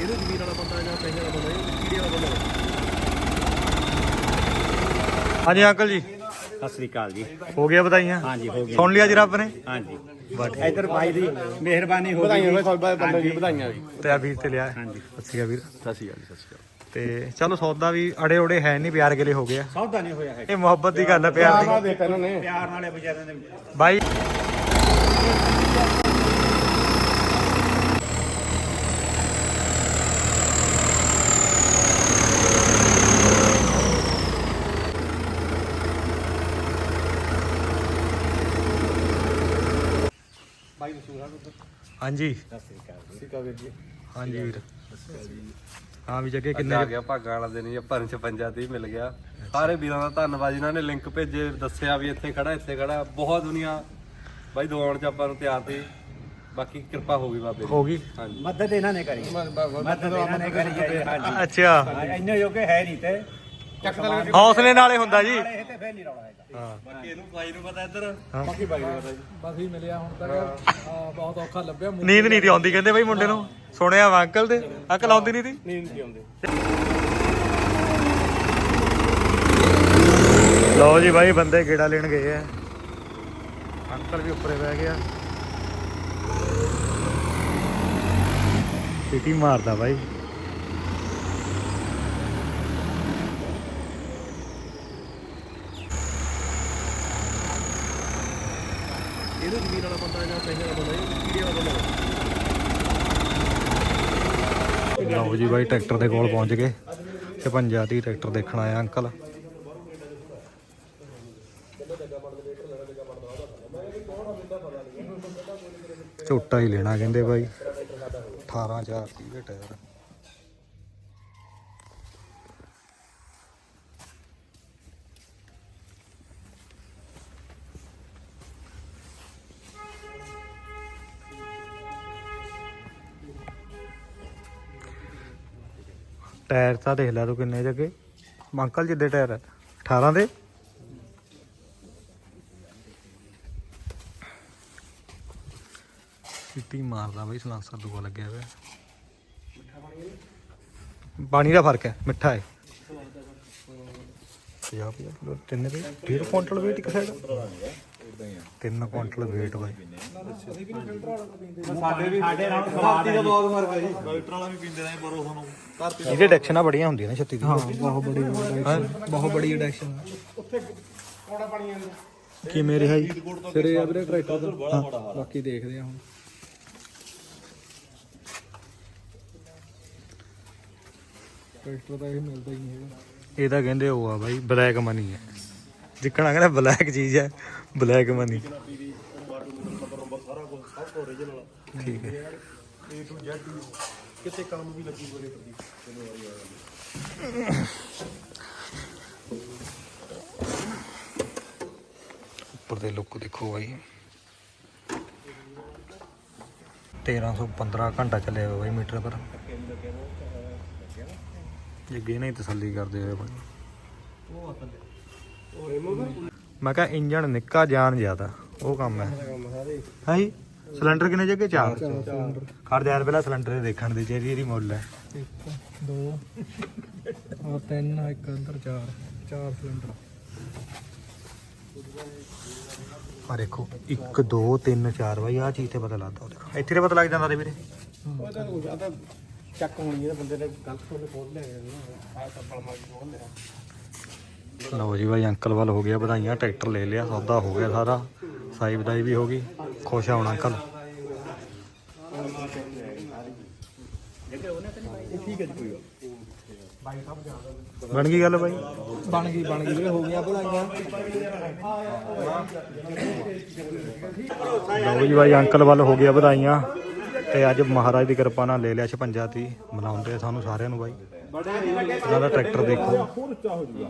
ਇਹਦੇ ਜ਼ਮੀਨ ਵਾਲਾ ਬੰਦਾ ਜਾਂ ਪੈਸੇ ਵਾਲਾ ਬੰਦਾ ਇਹ ਕੀੜੇ ਵਾਲਾ ਬੰਦਾ ਹਾਂਜੀ ਅੰਕਲ ਜੀ। ਸਤਿ ਸ੍ਰੀ ਅਕਾਲ ਜੀ। ਹੋ ਗਿਆ ਵਧਾਈਆਂ। ਹਾਂਜੀ ਹੋ ਗਿਆ। ਸੁਣ ਲਿਆ ਜੀ ਰੱਬ ਨੇ? ਹਾਂਜੀ। ਇਧਰ ਭਾਈ ਦੀ ਮਿਹਰਬਾਨੀ ਹੋ ਗਈ। ਵਧਾਈਆਂ ਹੋਵੇ ਤੁਹਾਡੇ ਬੰਦੇ ਜੀ ਵਧਾਈਆਂ ਜੀ। ਤੇ ਆ ਵੀਰ ਤੇ ਲਿਆ ਹਾਂਜੀ। ਸਤਿ ਸ਼੍ਰੀ ਅਕਾਲ ਵੀਰ। ਸਤਿ ਸ਼੍ਰੀ ਅਕਾਲ ਜੀ, ਸਤਿ ਸ਼੍ਰੀ ਅਕਾਲ। ਤੇ ਚਲੋ ਸੌਦਾ ਵੀ ਅੜੇ ਉੜੇ ਹੈ ਨਹੀਂ ਪਿਆਰ ਗਲੇ ਹੋ ਗਿਆ ਸੌਦਾ ਨਹੀਂ ਹੋਇਆ ਹੈ ਇਹ ਮੁਹੱਬਤ ਦੀ ਗੱਲ ਹੈ ਪਿਆਰ ਦੀ। ਨੇ। ਪਿਆਰ ਨਾਲੇ ਵਿਚਾਰਿਆਂ ਦੇ ਬਾਈ ਬਾਈ ਨੂੰ ਸੂਰਾ ਹਾਂਜੀ। ਸਤਿ ਸ੍ਰੀ ਅਕਾਲ ਜੀ ਸਿਕਾ ਵੀਰ ਜੀ ਹਾਂਜੀ ਵੀਰ। ਹਾਂ ਵੀ ਜੱਗੇ ਕਿੰਨੇ ਕਿੰਨੇ ਆ ਗਿਆ ਭਾਗਾਂ ਵਾਲਾ ਦਿਨ ਹੀ ਆਪਾਂ ਨੂੰ 56 30 ਮਿਲ ਗਿਆ। ਸਾਰੇ ਵੀਰਾਂ ਦਾ ਧੰਨਵਾਦ ਜਿਨ੍ਹਾਂ ਨੇ ਲਿੰਕ ਭੇਜੇ ਦੱਸਿਆ ਵੀ ਇੱਥੇ ਖੜਾ ਇੱਥੇ ਖੜਾ। ਬਹੁਤ ਦੁਨੀਆ ਬਾਈ ਦਵਾਉਣ ਚ ਆਪਾਂ ਨੂੰ ਤਿਆਰ ਤੇ ਬਾਕੀ ਕਿਰਪਾ ਹੋ ਗਈ ਬਾਬੇ ਦੀ। ਹੋ ਗਈ? ਹਾਂਜੀ। ਮਦਦ ਇਹਨਾਂ ਨੇ ਕਰੀ। ਮਦਦ ਇਹਨਾਂ ਨੇ ਕਰੀ। ਹੈ ਹਾਂਜੀ। ਅੱਛਾ। ਇੰਨੇ ਜੋਗੇ ਹੈ ਨਹੀਂ ਤੇ। ਹੌਸਲੇ ਨਾਲੇ ਹੁੰਦਾ ਜੀ। ਇਹ ਤੇ ਫੇਰ ਨਹੀਂ ਰੌਲਾ ਹੈਗਾ। ਹਾਂ। ਬਾਕੀ ਇਹਨੂੰ ਭਾਈ ਨੂੰ ਪਤਾ ਇੱਧਰ। ਬਾਕੀ ਬਾਈ ਨੂੰ ਪਤਾ ਜੀ। ਬਸ ਹੀ ਮਿਲਿਆ ਹੁਣ ਤੱਕ। ਆ ਬਹੁਤ ਔਖਾ ਲੱਭਿਆ ਮੁੰਡਾ ਨੀਂਦ ਨਹੀਂ ਤੀ ਆਉਂਦੀ ਕਹਿੰਦੇ ਬਾਈ ਮੁੰਡੇ ਨੂੰ। ਸੁਣਿਆ ਵਾ ਅੰਕਲ ਦੇ? ਅੰਕਲ ਆਉਂਦੀ ਨਹੀਂ ਤੀ? ਨੀਂਦ ਨਹੀਂ ਆਉਂਦੇ। ਲਓ ਜੀ ਬਾਈ ਬੰਦੇ ਗੇੜਾ ਲੈਣ ਗਏ ਆ। ਅੰਕਲ ਵੀ ਉੱਪਰੇ ਬਹਿ ਗਿਆ। ਸਿਟੀ ਮਾਰਦਾ ਬਾਈ। ਇਹਦੇ ਜ਼ਮੀਨ ਵਾਲਾ ਬੰਦਾ ਜਾਂ ਪੈਸੇ ਵਾਲਾ ਬੰਦਾ ਇਹ ਕੀੜੇ ਵਾਲਾ ਬੰਦਾ ਲਓ ਜੀ ਬਾਈ, ਟਰੈਕਟਰ ਦੇ ਕੋਲ ਪਹੁੰਚ ਗਏ ਤੇ ਪੰਜਾ ਦੀ ਟਰੈਕਟਰ ਦੇਖਣ ਆਇਆ ਅੰਕਲ। ਝੋਟਾ ਹੀ ਲੈਣਾ ਕਹਿੰਦੇ ਬਾਈ। 18 4 30 ਟਾਇਰ ਟਾਇਰ ਤਾਂ ਦੇਖ ਲੈ ਤੂੰ ਕਿੰਨੇ ਜੱਗੇ ਅੰਕਲ ਜਿੱਦੇ ਟਾਇਰ ਹੈ 18 ਦੇ। ਸਿੱਟੀ ਮਾਰਦਾ ਬਈ ਸਲਾਂਸਰ ਦੂਆ ਲੱਗਿਆ ਹੋਇਆ। ਪਾਣੀ ਦਾ ਫ਼ਰਕ ਹੈ, ਮਿੱਠਾ ਹੈ। 50 ਕਿਲੋ, ਤਿੰਨ ਦੇ। 1.5 ਕੁਇੰਟਲ ਵੇਟ ਇੱਕ ਸਾਈਡ ਤਿੰਨ ਕੁਇੰਟਲ weight ਬਾਈ। ਇਹਦੇ ਡੈਕਸ਼ਨਾਂ ਬੜੀਆਂ ਹੁੰਦੀਆਂ ਨੇ 36 ਦੀ। ਹਾਂ ਬਹੁਤ ਬੜੀ ਬਹੁਤ ਬੜੀ ਐਡਿਕਸ਼ਨ ਕਿਵੇਂ ਰਿਹਾ ਜੀ? ਸਿਰੇ ਆ ਵੀਰੇ ਟਰੈਕਟਰ ਦਾ। ਬਾਕੀ ਦੇਖਦੇ ਆ ਹੁਣ। ਟਰੈਕਟਰ ਤਾਂ ਇਹ ਮਿਲਦਾ ਹੀ ਨਹੀਂ ਹੈਗਾ। ਇਹ ਤਾਂ ਕਹਿੰਦੇ ਉਹ ਆ ਬਾਈ ਬਲੈਕ ਮਨੀ ਹੈ ਜਿੱਕਣਾ ਕਹਿੰਦਾ ਬਲੈਕ ਚੀਜ਼ ਹੈ ਬਲੈਕ ਮਨੀ ਠੀਕ ਹੈ। ਕਿਤੇ ਕੰਮ ਵੀ ਲੱਗੀ ਬਰੇ ਦੀ ਉੱਪਰ ਦੇ ਲੁੱਕ ਦੇਖੋ ਬਾਈ। 1315 ਘੰਟਾ ਚੱਲਿਆ ਹੋਇਆ ਬਾਈ ਮੀਟਰ ਪਰ। ਅੱਗੇ ਨਹੀਂ ਤਸੱਲੀ ਕਰਦੇ ਹੋਏ ਬਾਈ। ਮੈਂ ਕਿਹਾ ਇੰਜਣ ਨਿੱਕਾ ਜਾਨ ਜ਼ਿਆਦਾ। ਉਹ ਕੰਮ ਹੈ। ਹੈ ਜੀ? ਸਿਲੰਡਰ ਕਿੰਨੇ ਜੱਗੇ? ਚਾਰ। ਖੜ ਜਾ ਯਾਰ ਪਹਿਲਾਂ ਸਿਲੰਡਰ ਦੇ ਦੇਖਣ ਦੀ ਜਿਹੜੀ ਇਹਦੀ ਮੁੱਲ ਹੈ। ਇੱਕ ਦੋ ਆ ਤਿੰਨ ਇੱਕ ਅੰਦਰ ਚਾਰ ਚਾਰ ਸਿਲੰਡਰ। ਆ ਦੇਖੋ 1 2 3 4 ਬਾਈ ਆ ਚੀਜ਼ ਤੇ ਪਤਾ ਲੱਗਦਾ ਉਹ ਦੇਖੋ ਇੱਥੇ ਤੇ ਪਤਾ ਲੱਗ ਜਾਂਦਾ ਤੇ ਵੀਰੇ। ਉਹ ਤਾਂ ਉਹ ਜ਼ਿਆਦਾ ਚੱਕ ਹੋਣੀ ਹੈ ਬੰਦੇ ਨੇ ਗਲਤ ਤੋਂ ਖੋਲ ਲਿਆ ਨਾ ਆ ਚੱਪਲ ਮਾਰੀ ਖੋਲ ਲਿਆ। ਲਓ ਜੀ ਬਾਈ ਅੰਕਲ ਵੱਲ ਹੋ ਗਿਆ ਵਧਾਈਆਂ ਟਰੈਕਟਰ ਲੈ ਲਿਆ ਸੌਦਾ ਹੋ ਗਿਆ ਸਾਰਾ। ਸਾਈ ਵਧਾਈ ਵੀ ਹੋ ਗਈ ਖੁਸ਼ ਹੁਣ ਅੰਕਲ ਬਣ ਗਈ ਗੱਲ ਬਾਈ? ਬਣ ਗਈ ਬਣ ਗਈ ਵੀਰੇ ਹੋ ਗਈਆਂ ਵਧਾਈਆਂ ਲਓ ਜੀ ਬਾਈ ਅੰਕਲ ਵੱਲ ਹੋ ਗਿਆ ਵਧਾਈਆਂ। ਤੇ ਅੱਜ ਮਹਾਰਾਜ ਦੀ ਕਿਰਪਾ ਨਾਲ ਲੈ ਲਿਆ 56 ਤੀ ਮਨਾਉਂਦੇ ਆ ਸਾਨੂੰ ਸਾਰਿਆਂ ਨੂੰ ਬਾਈ। ਇਹਨਾਂ ਦਾ ਟਰੈਕਟਰ ਦੇਖੋ।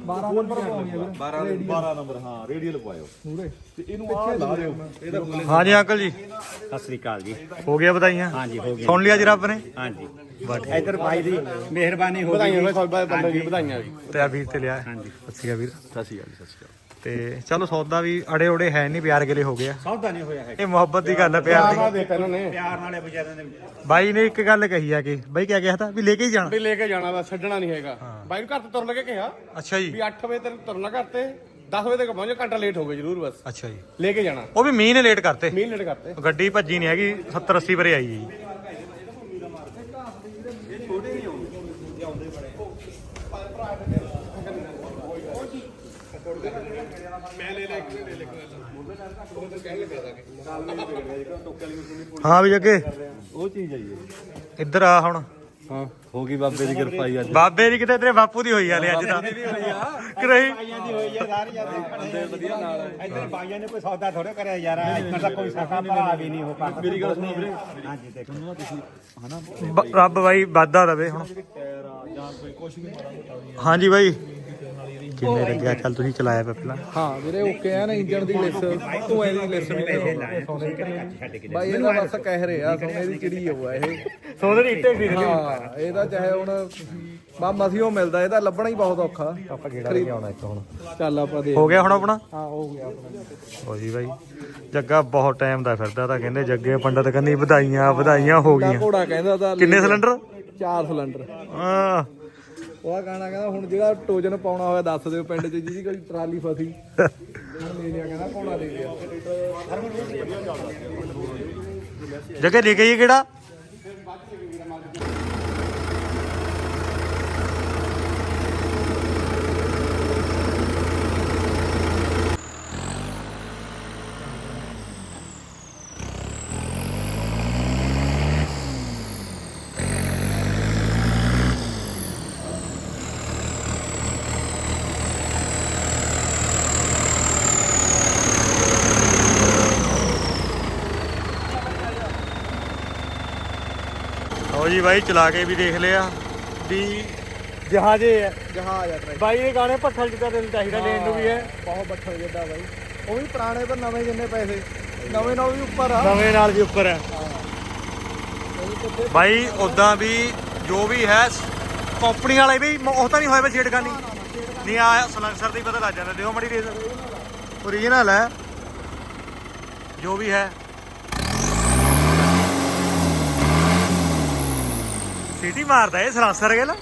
12 ਨੰਬਰ ਪਾਉਣੀ ਆ ਵੀਰੇ 12 ਨੰਬਰ ਹਾਂ ਰੇਡੀਅਲ ਪਾਇਓ ਮੂਰੇ ਤੇ ਇਹਨੂੰ ਆ ਲਾ ਦਿਓ। ਇਹਦਾ ਹਾਂਜੀ ਅੰਕਲ ਜੀ। ਸਤਿ ਸ੍ਰੀ ਅਕਾਲ ਜੀ। ਹੋ ਗਿਆ ਵਧਾਈਆਂ ਹਾਂਜੀ ਹੋ ਗਿਆ। ਸੁਣ ਲਿਆ ਜੀ ਰੱਬ ਨੇ ਹਾਂਜੀ। ਇਧਰ ਭਾਈ ਦੀ ਮਿਹਰਬਾਨੀ ਹੋ ਵਧਾਈਆਂ ਗਈ। ਹੋਵੇ ਤੁਹਾਡੇ ਬੰਦੇ ਜੀ ਵਧਾਈਆਂ ਜੀ। ਤੇ ਆ ਵੀਰ ਤੇ ਲਿਆ। ਹਾਂਜੀ। ਸਤਿ ਸ਼੍ਰੀ ਅਕਾਲ ਵੀਰ। ਸਤਿ ਸ਼੍ਰੀ ਅਕਾਲ ਜੀ, ਸਤਿ ਸ਼੍ਰੀ ਅਕਾਲ। ਤੇ ਚਲੋ ਸੌਦਾ ਵੀ ਅੜੇ ਉੜੇ ਹੈ ਨਹੀਂ ਪਿਆਰ ਗਲੇ ਹੋ ਗਿਆ ਸੌਦਾ ਨਹੀਂ ਹੋਇਆ ਹੈ ਇਹ ਮੁਹੱਬਤ ਦੀ ਗੱਲ ਹੈ ਪਿਆਰ ਦੀ। ਦਿੱਤਾ ਇਹਨਾਂ ਨੇ। ਪਿਆਰ ਨਾਲੇ ਵਿਚਾਰਿਆਂ ਦੇ ਬਾਈ ਨੇ ਇੱਕ ਗੱਲ ਕਹੀ ਆ ਕਿ ਬਾਈ ਕਿਆ ਕਿਹਾ ਤਾ? ਵੀ ਲੈ ਕੇ ਹੀ ਜਾਣਾ। ਵੀ ਲੈ ਕੇ ਜਾਣਾ ਵਾ ਛੱਡਣਾ ਨਹੀਂ ਹੈਗਾ। ਬਾਈ ਨੂੰ ਘਰ ਤੋਂ ਤੁਰਨ ਲੱਗੇ ਕਿਹਾ। ਅੱਛਾ ਜੀ। ਵੀ 8 ਵਜੇ ਤੱਕ ਤੁਰਨਾ ਘਰ ਤੇ 10 ਵਜੇ ਤੱਕ ਪਹੁੰਚੋ ਘੰਟਾ ਲੇਟ ਹੋ ਗਿਆ ਜਰੂਰ ਬਸ। ਅੱਛਾ ਜੀ। ਲੈ ਕੇ ਜਾਣਾ। ਉਹ ਵੀ ਮੀਂਹ ਨੇ ਲੇਟ ਕਰਤੇ। ਮੀਲ ਲੇਟ ਕਰਤੇ। ਗੱਡੀ ਭੱਜੀ ਨਹੀਂ ਹੈਗੀ 70 80 ਵਰੇ ਆਈ ਜੀ। ਹਾਂ ਵੀ ਜੱਗੇ। ਉਹ ਚੀਜ਼ ਆਈ ਇੱਧਰ ਆ ਹੁਣ। ਹਾਂ ਹੋ ਗਈ ਬਾਬੇ ਦੀ ਕਿਰਪਾ ਹੀ ਅੱਜ। ਬਾਬੇ ਦੀ ਕਿਤੇ ਤੇਰੇ ਬਾਪੂ ਦੀ ਹੋਈ ਹਾਲੇ ਅੱਜ ਤਾਂ। ਕਿ ਨਹੀਂ ਬਾਈਆਂ ਦੀ ਹੋਈ ਹੈ ਸਾਰੀ ਜਾਂਦੇ ਵਧੀਆ ਨਾਲ ਇੱਧਰ ਬਾਈਆਂ ਨੇ ਕੋਈ ਸੌਦਾ ਥੋੜੇ ਕਰਿਆ ਯਾਰ। ਇੱਧਰ ਤਾਂ ਕੋਈ ਸਾਡਾ ਭਰਾ ਵੀ ਨਹੀਂ ਹੋ ਪਾਉਂਦਾ। ਮੇਰੀ ਗੱਲ ਸੁਣੋ ਵੀਰੇ। ਹਾਂਜੀ ਦੇਖੋ। ਤੁਸੀਂ। ਬ- ਰੱਬ ਬਾਈ ਵਾਦਾ ਰਵੇ ਹੁਣ। ਹਾਂਜੀ ਬਾਈ। ਕਿੰਨੇ ਲੱਗਿਆ ਚੱਲ ਤੁਸੀਂ ਚਲਾਇਆ ਪਿਆ ਪਹਿਲਾਂ। ਹਾਂ ਵੀਰੇ ਓਕੇ ਆ ਨਾ ਇੰਜਨ ਦੀ ਲਿਸ। ਤੂੰ ਇਹਦੀ ਲਿਸ ਨਹੀਂ ਕਿਹੜੇ ਛੱਡ ਕੇ ਬਾਈ ਇਹਦਾ ਬਸ ਕਹਿ ਰਿਹਾ ਸੋਨੇ ਦੀ ਚਿੜੀ ਹੋਆ ਇਹ। ਸੋਨੇ ਦੀ ਇੱਟੇ ਖਰੀਦ ਹਾਂ ਇਹਦਾ ਚਾਹੇ ਹੁਣ ਬਾ ਮਸੀਓ ਮਿਲਦਾ ਇਹਦਾ ਲੱਭਣਾ ਹੀ ਬਹੁਤ ਔਖਾ। ਆਪਾਂ ਗੇੜਾ ਲੈ ਆਉਣਾ ਇੱਕ ਹੁਣ। ਚੱਲ ਆਪਾਂ ਦੇ ਹੋ ਗਿਆ ਹੁਣ ਆਪਣਾ? ਹਾਂ ਹੋ ਗਿਆ ਆਪਣਾ। ਹੋ ਜੀ ਬਾਈ। ਜੱਗਾ ਬਹੁਤ ਟਾਈਮ ਦਾ ਫਿਰਦਾ ਤਾਂ ਕਹਿੰਦੇ ਜੱਗੇ ਪੰਡਤ ਕੰਨੀ ਵਧਾਈਆਂ ਵਧਾਈਆਂ ਹੋ ਗਈਆਂ। ਘੋੜਾ ਕਹਿੰਦਾ ਤਾਂ ਕਿੰਨੇ ਸਿਲੰਡਰ? ਚਾਰ ਸਿਲੰਡਰ। ਆ ਉਹ ਗਾਣਾ ਕਹਿੰਦਾ ਹੁਣ ਜਿਹੜਾ ਟੋਜਨ ਪਾਉਣਾ ਹੋਇਆ ਦੱਸ ਦਿਓ ਪਿੰਡ 'ਚ ਜਿਹਦੀ ਕੋਈ ਟਰਾਲੀ ਫਸੀ। ਹੁਣ ਲੈ ਲਿਆ ਕਹਿੰਦਾ ਲੈ ਲਿਆ। ਜੱਗੇ ਕਿਹੜਾ? ਜੀ ਬਾਈ ਚਲਾ ਕੇ ਵੀ ਦੇਖ ਲਿਆ ਵੀ ਜਹਾਜੇ ਹੈ। ਜਹਾਜ਼ ਆ ਟਰੈਕ ਬਾਈ ਇਹ ਗਾਣੇ ਪੱਥਲ ਜਿੱਦਾਂ ਦਿਲ ਚਾਹੀਦਾ ਲੈਣ ਨੂੰ ਵੀ ਹੈ ਬਹੁਤ ਬੱਠਲ ਜਿੱਡਾ ਬਾਈ। ਉਹ ਵੀ ਪੁਰਾਣੇ ਪਰ ਨਵੇਂ ਜਿੰਨੇ ਪੈਸੇ। ਨਵੇਂ ਨਾਲ ਵੀ ਉੱਪਰ ਆ। ਨਵੇਂ ਨਾਲ ਵੀ ਉੱਪਰ ਹੈ। ਬਾਈ ਉਦਾਂ ਵੀ ਜੋ ਵੀ ਹੈ ਕੰਪਨੀ ਵਾਲੇ ਵੀ ਉਹ ਤਾਂ ਨਹੀਂ ਹੋਇਆ ਵੇ ਛੇੜਖਾਨੀ। ਨਹੀਂ ਆ ਸਲੰਸਰ ਦੀ ਪਤਾ ਲੱਗ ਜਾਂਦਾ। ਦਿਓ ਮੜੀ ਰੇਸ ਓਰੀਜਨਲ ਹੈ। ਜੋ ਵੀ ਹੈ। ਸਿਟੀ ਮਾਰਦਾ ਇਹ ਸਲੰਸਰ ਗੇਲਾ।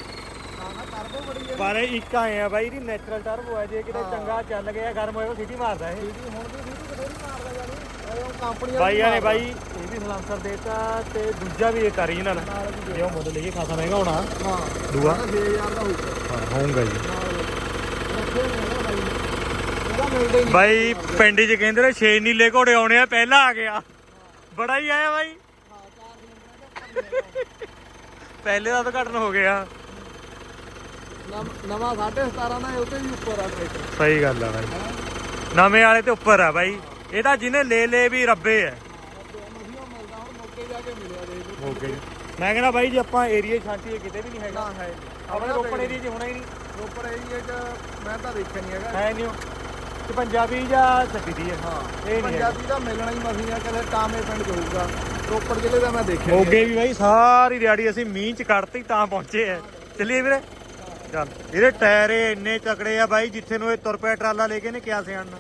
ਪਰ ਇਹ ਇੱਕ ਆਏ ਆ ਬਾਈ ਇਹਦੀ ਨੈਚੁਰਲ ਟਰਬੋ ਹੈ ਜੇ ਕਿਤੇ ਚੰਗਾ ਚੱਲ ਗਿਆ ਗਰਮ ਹੋਇਆ ਸਿਟੀ ਮਾਰਦਾ ਇਹ। ਹੁਣ ਵੀ ਵੀਡੀਓ ਬਥੇਰੀ ਮਾਰਦਾ ਜਾਨੀ ਉਹ ਕੰਪਨੀ ਬਾਈਆਂ ਨੇ ਬਾਈ ਇਹ ਵੀ ਸਲੰਸਰ ਦੇਤਾ ਤੇ ਦੂਜਾ ਵੀ ਇੱਕ ਓਰੀਜਨਲ ਇਹ ਉਹ ਮੁੱਲ ਲਈਏ ਖਾਸਾ ਮਹਿੰਗਾ ਹੋਣਾ। ਹਾਂ। ਦੂਆ। 6000 ਦਾ ਹੋਊਗਾ। ਹੋਊਗਾ ਜੀ। ਬਾਈ। ਪਿੰਡ 'ਚ ਕਹਿੰਦੇ ਨੇ 6 ਨੀਲੇ ਘੋੜੇ ਆਉਣੇ ਆ ਪਹਿਲਾਂ ਆ ਗਿਆ। ਬੜਾ ਹੀ ਆਇਆ ਬਾਈ। ਪਹਿਲੇ ਦਾ ਤਾਂ ਘਟਨ ਹੋ ਗਿਆ। ਨਵ- ਨਵਾਂ 17.5 ਦਾ ਇਹ ਉਹਦੇ ਵੀ ਉੱਪਰ ਆ ਟਰੈਕਟਰ ਸਹੀ ਗੱਲ ਆ ਬਾਈ। ਨਵੇਂ ਵਾਲੇ ਤੇ ਉੱਪਰ ਆ ਬਾਈ। ਇਹ ਤਾਂ ਜਿਹਨੇ ਲੈ ਲੈ ਵੀ ਰੱਬੇ ਓਕੇ ਮੈਂ ਕਹਿੰਦਾ ਬਾਈ ਜੇ ਆਪਾਂ ਏਰੀਆ ਛਾਂਟੀਏ ਕਿਤੇ ਵੀ ਨਹੀਂ ਹੈਗਾ। ਨਾ ਹੈ। ਆਪਣੇ ਰੋਪੜ ਏਰੀਆ 'ਚ ਹੋਣਾ ਹੀ ਨਹੀਂ। ਰੋਪੜ ਏਰੀਏ 'ਚ ਮੈਂ ਤਾਂ ਦੇਖਿਆ ਨਹੀਂ ਹੈਗਾ। ਹੈ ਨਹੀਂ ਉਹ। ਤੇ ਪੰਜਾਬੀ ਜਾਂ ਛੱਡੀ ਦੀ ਹੈ ਹਾਂ। ਇਹ ਨਹੀਂ ਪੰਜਾਬੀ ਦਾ ਮਿਲਣਾ ਹੀ ਮਸੀਂ ਆ ਕਦੇ ਟਾਮੇ ਪਿੰਡ 'ਚ ਹੋਊਗਾ ਰੋਪੜ ਜ਼ਿਲ੍ਹੇ ਦਾ ਮੈਂ ਦੇਖਿਆ ਨਹੀਂ ਮੋਗੇ ਵੀ ਬਾਈ ਸਾਰੀ ਦਿਹਾੜੀ ਅਸੀਂ ਮੀਂਹ ਚ ਕੱਢਤੀ ਤਾਂ ਪਹੁੰਚੇ ਐ ਚੱਲੀਏ ਵੀਰੇ। ਚੱਲ ਇਹਦੇ ਟਾਇਰ ਇੰਨੇ ਤਕੜੇ ਆ ਬਾਈ ਜਿੱਥੇ ਨੂੰ ਇਹ ਤੁਰ ਪਿਆ ਟਰਾਲਾ ਲੈ ਕੇ ਨੇ ਕਿਆ ਸਿਆਣਨਾ?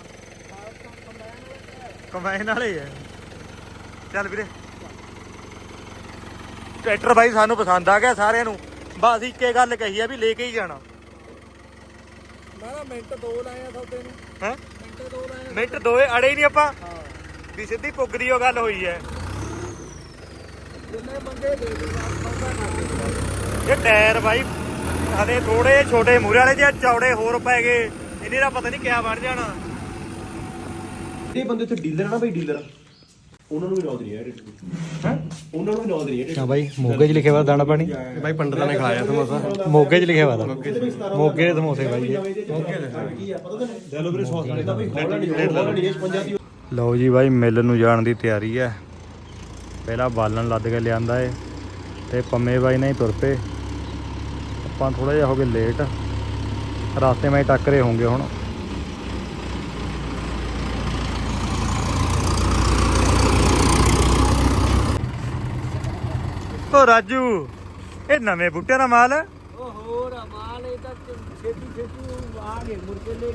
ਕੰਬਾਈਨ ਵਾਲੇ ਐ ਚੱਲ ਵੀਰੇ। ਟਰੈਕਟਰ ਬਾਈ ਸਾਨੂੰ ਪਸੰਦ ਆ ਗਿਆ ਸਾਰਿਆਂ ਨੂੰ। ਬਸ ਇੱਕੇ ਗੱਲ ਕਹੀ ਆ ਵੀ ਲੈ ਕੇ ਹੀ ਜਾਣਾ। ਮੈਂ ਨਾ ਮਿੰਟ ਦੋ ਲਾਏ ਆ ਸੌਦੇ ਨੂੰ। ਹੈ? ਮਿੰਟ ਦੋ ਲਾਏ ਮਿੰਟ ਦੋਏ ਅੜੇ ਹੀ ਨਹੀਂ ਆਪਾਂ। ਹਾਂ। ਵੀ ਸਿੱਧੀ ਪੁੱਗਦੀ ਉਹ ਗੱਲ ਹੋਈ ਐ ਜਿੰਨੇ ਦੇ ਦੇ ਇਹ ਟਾਇਰ ਬਾਈ ਹਲੇ ਥੋੜੇ ਛੋਟੇ ਮੂਰੇ ਵਾਲੇ ਜੇ ਚੌੜੇ ਹੋਰ ਪੈ ਗਏ। ਇਹਨੇ ਦਾ ਪਤਾ ਨਹੀਂ ਕਿਆ ਬਣ ਜਾਣਾ। ਇਹ ਬੰਦੇ ਉੱਥੇ ਡੀਲਰ ਆ ਨਾ ਬਈ ਡੀਲਰ ਉਹਨਾਂ ਨੂੰ ਵੀ ਨੌਜ ਨਹੀਂ ਹੈ? ਉਹਨਾਂ ਨੂੰ ਵੀ ਨਹੀਂ ਹੈ ਹਾਂ ਬਾਈ ਮੋਗੇ 'ਚ ਲਿਖਿਆ ਵਾ ਦਾਣਾ ਪਾਣੀ? ਬਾਈ ਪੰਡਤਾਂ ਨੇ ਖਾਇਆ ਸਮੋਸਾ। ਮੋਗੇ 'ਚ ਲਿਖਿਆ ਵਾ ਦਾ ਮੋਗੇ ਦੇ ਸਮੋਸੇ ਬਾਈ। ਚਲੋ ਵੀਰੇ ਸੌਸ ਵਾਲੇ ਦਾ ਬਈ ਹਾਲੈਂਡ 56 ਦੀ ਲਓ ਜੀ ਬਾਈ ਮਿਲ ਨੂੰ ਜਾਣ ਦੀ ਤਿਆਰੀ ਹੈ ਪਹਿਲਾਂ ਬਾਲਣ ਲੱਦ ਕੇ ਲਿਆਂਦਾ ਏ ਤੇ ਪੰਮੇ ਬਾਈ ਨਾਲ ਹੀ ਤੁਰ ਪਏ। ਆਪਾਂ ਥੋੜਾ ਜਿਹਾ ਹੋ ਗਏ ਲੇਟ ਰਾਸਤੇ ਮੈਂ ਟੱਕਰੇ ਹੋਣਗੇ ਹੁਣ। ਓ ਰਾਜੂ ਇਹ ਨਵੇਂ ਬੂਟਿਆਂ ਦਾ ਮਾਲ ਹੈ?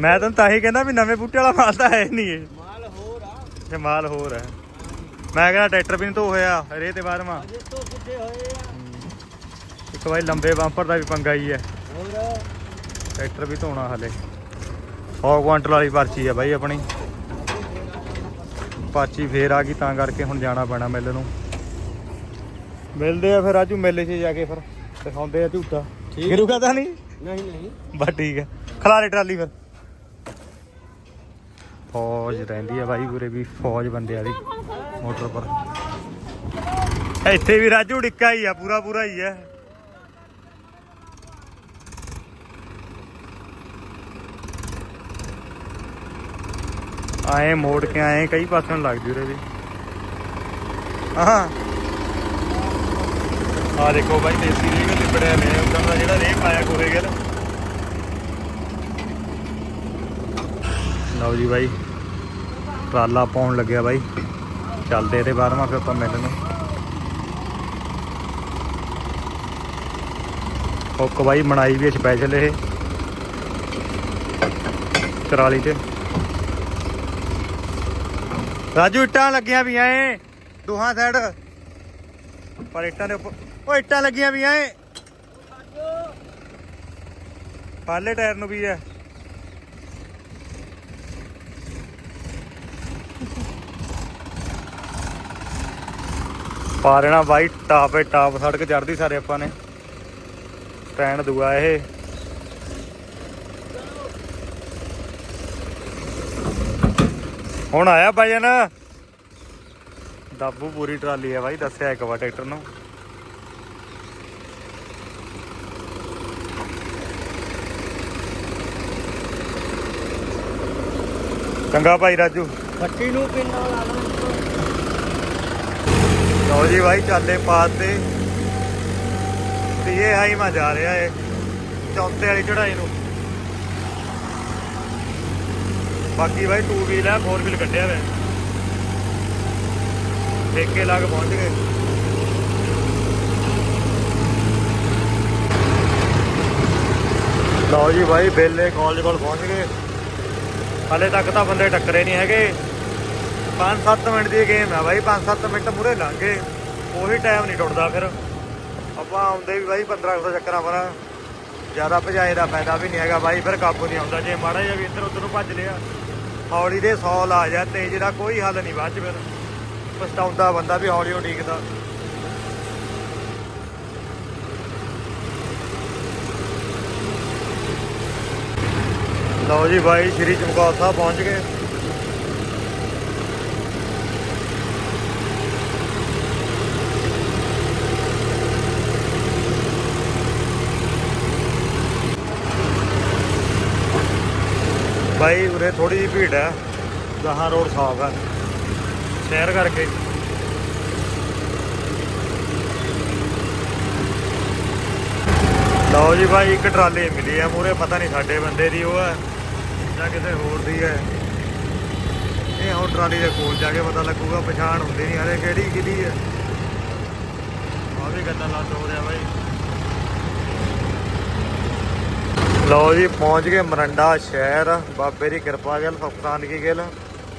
ਮੈਂ ਤੈਨੂੰ ਤਾਂ ਹੀ ਕਹਿੰਦਾ ਵੀ ਨਵੇਂ ਬੂਟੇ ਵਾਲਾ ਮਾਲ ਤਾਂ ਹੈ ਨਹੀਂ ਇਹ। ਮਾਲ ਹੋਰ ਆ। ਇਹ ਮਾਲ ਹੋਰ ਹੈ। ਮੈਂ ਕਹਿੰਦਾ ਟਰੈਕਟਰ ਵੀ ਨਹੀਂ ਧੋ ਹੋਇਆ ਰੇ ਤੇ ਬਾਰਵਾਂ ਅਜੇ ਕਿੱਥੇ ਹੋਏ ਆ। ਇੱਕ ਵਾਰੀ ਲੰਬੇ ਬੰਪਰ ਦਾ ਵੀ ਪੰਗਾ ਹੀ ਹੈ। ਹੋਰ? ਟਰੈਕਟਰ ਵੀ ਧੋਣਾ ਹਲੇ। 100 ਕੁਆਂਟਲ ਵਾਲੀ ਪਰਚੀ ਆ ਬਾਈ ਆਪਣੀ। ਪਰਚੀ ਫੇਰ ਆ ਗਈ ਤਾਂ ਕਰਕੇ ਹੁਣ ਜਾਣਾ ਪੈਣਾ ਮੇਲੇ ਨੂੰ। ਮਿਲਦੇ ਆ ਫਿਰ ਰਾਜੂ ਮੇਲੇ 'ਚ ਜਾ ਕੇ ਫਿਰ। ਦਿਖਾਉਂਦੇ ਆ ਝੂਟਾ। ਗਿਰੂਗਾ ਤਾਂ ਨਹੀਂ ਨਹੀਂ ਨਹੀਂ। ਬਸ ਠੀਕ ਹੈ। ਖਲਾਰੇ ਟਰਾਲੀ ਫਿਰ। ਫੌਜ ਰਹਿੰਦੀ ਆ ਬਾਈ ਪੂਰੇ ਵੀ ਫੌਜ ਬੰਦਿਆਂ ਦੀ। ਮੋਟਰ ਪਰ। ਇੱਥੇ ਵੀ ਰਾਜੂ ਡਿੱਕਾ ਹੀ ਆ, ਪੂਰਾ ਪੂਰਾ ਹੀ ਆ। ਆਏ ਮੋੜ ਕੇ ਆਏ, ਕਈ ਪਾਸਿਓਂ ਲੱਗ ਜੂ ਵੀ। ਹਾਂ ਆ ਦੇਖੋ ਬਾਈ, ਦੇਸੀ ਰੇਗ ਲਿਬੜਿਆ ਨੇ, ਉਦੋਂ ਦਾ ਜਿਹੜਾ ਰੇਹ ਪਾਇਆ ਕੋਰੇ ਲਓ ਜੀ ਬਾਈ, ਟਰਾਲਾ ਪਾਉਣ ਲੱਗਿਆ ਬਾਈ। ਚੱਲਦੇ ਇਹਦੇ ਬਾਹਰਵਾਂ ਫਿਰ ਆਪਾਂ ਮਿਲਣ ਹੁੱਕ ਬਾਈ ਬਣਾਈ ਵੀ ਸਪੈਸ਼ਲ ਇਹ। ਟਰਾਲੀ ਤੇ। ਰਾਜੂ ਇੱਟਾਂ ਲੱਗੀਆਂ ਪਈਆਂ ਏ ਦੋਹਾਂ ਸਾਈਡ ਪਰ ਇੱਟਾਂ ਦੇ ਉੱਪਰ ਉਹ ਇੱਟਾਂ ਲੱਗੀਆਂ ਪਈਆਂ ਏ ਪਾਲੇ ਟਾਇਰ ਨੂੰ ਵੀ ਹੈ। ਪਾ ਦੇਣਾ ਬਾਈ, ਟਾਪੇ ਟਾਪ ਸੜਕ ਚੜਦੀ ਸਾਰੇ ਆਪਾਂ ਨੇ। ਸਟੈਂਡ ਦੂਆ ਇਹ। ਹੁਣ ਆਇਆ ਭਜਨ। ਦਾਬੂ ਪੂਰੀ ਟਰਾਲੀ ਹੈ ਬਾਈ, ਦੱਸਿਆ ਇੱਕ ਵਾਰ ਟਰੈਕਟਰ ਨੂੰ। ਚੰਗਾ ਭਾਈ ਰਾਜੂ। ਫੱਟੀ ਨੂੰ ਪਿੰਨਾ ਲਾ ਲਓ। ਲਓ ਜੀ ਭਾਈ ਚਾਲੇ ਪਾਸ ਤੇ। ਤੀਏ ਹਾਈ ਮਾ ਜਾ ਰਿਹਾ ਏ ਚੌਥੇ ਵਾਲੀ ਚੜਾਈ ਨੂੰ। ਬਾਕੀ ਭਾਈ 2 ਵੀਲ ਹੈ 4 ਵੀਲ ਕੱਢਿਆ ਵੇ ਠੇਕੇ ਲਾ ਕੇ ਪਹੁੰਚ ਗਏ। ਲਓ ਜੀ ਭਾਈ ਬੇਲੇ ਕਾਲਜ ਕੋਲ ਪਹੁੰਚ ਗਏ। ਹਲੇ ਤੱਕ ਤਾਂ ਬੰਦੇ ਟੱਕਰੇ ਨਹੀਂ ਹੈਗੇ। 5-7 ਮਿੰਟ ਦੀ ਗੇਮ ਹੈ ਬਾਈ 5-7 ਮਿੰਟ ਮੂਰੇ ਲੰਘ ਗਏ। ਉਹੀ ਟਾਈਮ ਨਹੀਂ ਟੁੱਟਦਾ ਫਿਰ। ਆਪਾਂ ਆਉਂਦੇ ਵੀ ਬਾਈ 15 ਕੁ ਚੱਕਰਾਂ ਪਰ ਜ਼ਿਆਦਾ ਭਜਾਏ ਦਾ ਫਾਇਦਾ ਵੀ ਨਹੀਂ ਹੈਗਾ ਬਾਈ, ਫਿਰ ਕਾਬੂ ਨਹੀਂ ਆਉਂਦਾ। ਜੇ ਮਾੜਾ ਜਿਹਾ ਵੀ ਇੱਧਰ ਉੱਧਰ ਨੂੰ ਭੱਜ ਲਿਆ, ਹੌਲੀ ਦੇ 100 ਲਾ ਜਾ, ਤੇਜ਼ ਦਾ ਕੋਈ ਹੱਲ ਨਹੀਂ ਬਾਅਦ ਚ ਫਿਰ। ਪਛਤਾਉਂਦਾ ਬੰਦਾ ਵੀ ਹੌਲੀ ਹੌਲੀ ਡਿੱਗਦਾ ਲਓ ਜੀ ਬਾਈ, ਸ਼੍ਰੀ ਚਮਕੌਰ ਸਾਹਿਬ ਪਹੁੰਚ ਗਏ। ਬਾਈ ਉਰੇ ਥੋੜੀ ਜਿਹੀ ਭੀੜ ਹੈ। ਗਾਹਾਂ ਰੋਡ ਸਾਫ਼ ਹੈ ਸ਼ਹਿਰ ਕਰਕੇ। ਲਓ ਜੀ ਬਾਈ, ਇੱਕ ਟਰਾਲੀ ਮਿਲੀ ਹੈ ਮੂਰੇ ਪਤਾ ਨਹੀਂ ਸਾਡੇ ਬੰਦੇ ਦੀ ਉਹ ਹੈ ਜਾਂ ਕਿਸੇ ਹੋਰ ਦੀ ਹੈ ਇਹ ਹੁਣ ਟਰਾਲੀ ਦੇ ਕੋਲ ਜਾ ਕੇ ਪਤਾ ਲੱਗੂਗਾ, ਪਛਾਣ ਹੁੰਦੀ ਨਹੀਂ ਹਲੇ ਕਿਹੜੀ ਕਿਹਦੀ ਹੈ ਆ ਵੀ ਗੱਲਾਂ ਲੱਦ ਹੋ ਰਿਹਾ ਬਾਈ। ਲਓ ਜੀ, ਪਹੁੰਚ ਗਏ ਮਰੰਡਾ ਸ਼ਹਿਰ। ਬਾਬੇ ਦੀ ਕਿਰਪਾ ਗੱਲ ਸੁਖਤਾਨ ਕੀ ਗੱਲ।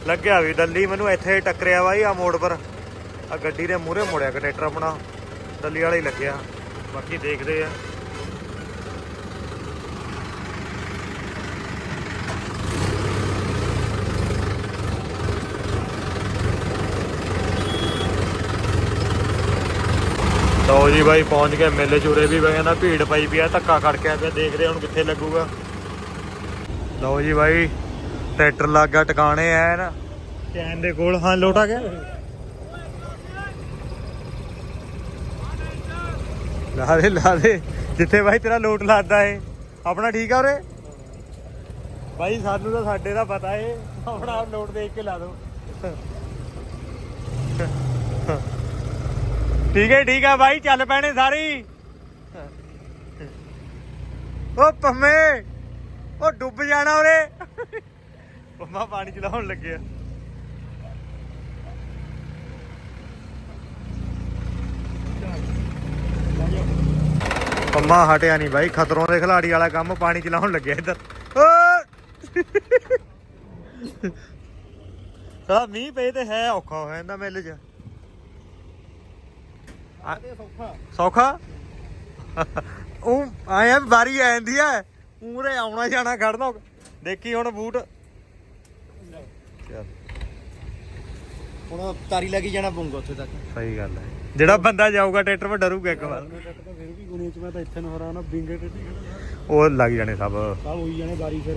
ਲੱਗਿਆ ਵੀ ਦੱਲੀ ਮੈਨੂੰ ਇੱਥੇ ਟੱਕਰਿਆ ਬਾਈ ਆ ਮੋੜ ਪਰ। ਆ ਗੱਡੀ ਦੇ ਮੂਹਰੇ ਮੋੜਿਆ ਕੰਡਕਟਰ ਆਪਣਾ। ਦੱਲੀ ਵਾਲਾ ਹੀ ਲੱਗਿਆ। ਬਾਕੀ ਦੇਖਦੇ ਆ। ਲਓ ਜੀ ਬਾਈ, ਪਹੁੰਚ ਗਏ ਮੇਲੇ ਚੂਰੇ ਵੀ ਕਹਿੰਦਾ ਭੀੜ ਪਈ ਵੀ ਆ, ਧੱਕਾ ਖੜ ਪਿਆ ਦੇਖਦੇ ਹੁਣ ਕਿੱਥੇ ਲੱਗੂਗਾ। ਲਓ ਜੀ ਬਾਈ, ਟਰੈਕਟਰ ਲੱਗ ਟਿਕਾਣੇ ਐ ਨਾ ਦੇ ਕੋਲ, ਹਾਂ, ਲੋਟ ਗਿਆ। ਲਾ ਦੇ ਲਾ ਦੇ, ਜਿੱਥੇ ਬਾਈ ਤੇਰਾ ਲੋਟ ਲਾਦਾ ਏ। ਆਪਣਾ ਠੀਕ ਆ ਉਰੇ? ਬਾਈ, ਸਾਨੂੰ ਤਾਂ ਸਾਡੇ ਦਾ ਪਤਾ ਏ। ਆਪਣਾ ਲੋਟ ਦੇਖ ਕੇ ਲਾ ਦੋ। ਠੀਕ ਹੈ ਠੀਕ ਹੈ ਬਾਈ, ਚੱਲ ਪੈਣੇ ਸਾਰੀ। ਓ ਪੰਮੇ ਉਹ ਡੁੱਬ ਜਾਣਾ ਉਰੇ। ਪੰਮਾ ਪਾਣੀ ਚਲਾਉਣ ਲੱਗਿਆ। ਪੰਮਾ ਹਟਿਆ ਨਹੀਂ ਬਾਈ, ਖਤਰੋਂ ਦੇ ਖਿਲਾੜੀ ਵਾਲਾ ਕੰਮ ਪਾਣੀ ਚਲਾਉਣ ਲੱਗਿਆ ਇੱਧਰ। ਸਾ ਮੀਂਹ ਪਏ ਤੇ ਹੈ ਔਖਾ ਹੋ ਜਾਂਦਾ ਮੇਲੇ 'ਚ। ਆ- ਸੌਖਾ? ਉਹ ਆਇਆ ਵਾਰੀ ਆ ਜਾਂਦੀ ਐ ਪੂਰੇ ਆਉਣਾ ਜਾਣਾ ਖੜਨਾ ਦੇਖੀ ਹੁਣ ਬੂਟ। ਚੱਲ। ਹੁਣ ਤਾਰੀ ਲੱਗੀ ਜਾਣਾ ਪਊਗਾ ਉੱਥੇ ਤੱਕ। ਸਹੀ ਗੱਲ ਹੈ। ਜਿਹੜਾ ਬੰਦਾ ਜਾਊਗਾ ਟਰੈਕਟਰ 'ਤੇ ਡਰੂਗਾ ਇੱਕ ਵਾਰ। ਫਿਰ ਵੀ ਗੁਨੇ ਚ ਮੈਂ ਤਾਂ ਇੱਥੇ ਨੂੰ ਹਰਾਣਾ ਬਿੰਗੇ ਟੱਟੀ ਉਹ ਲੱਗ ਜਾਣੇ ਸਭ। ਸਾਲ ਹੋਈ ਜਾਣੇ ਬਾਰੀ ਫਿਰ।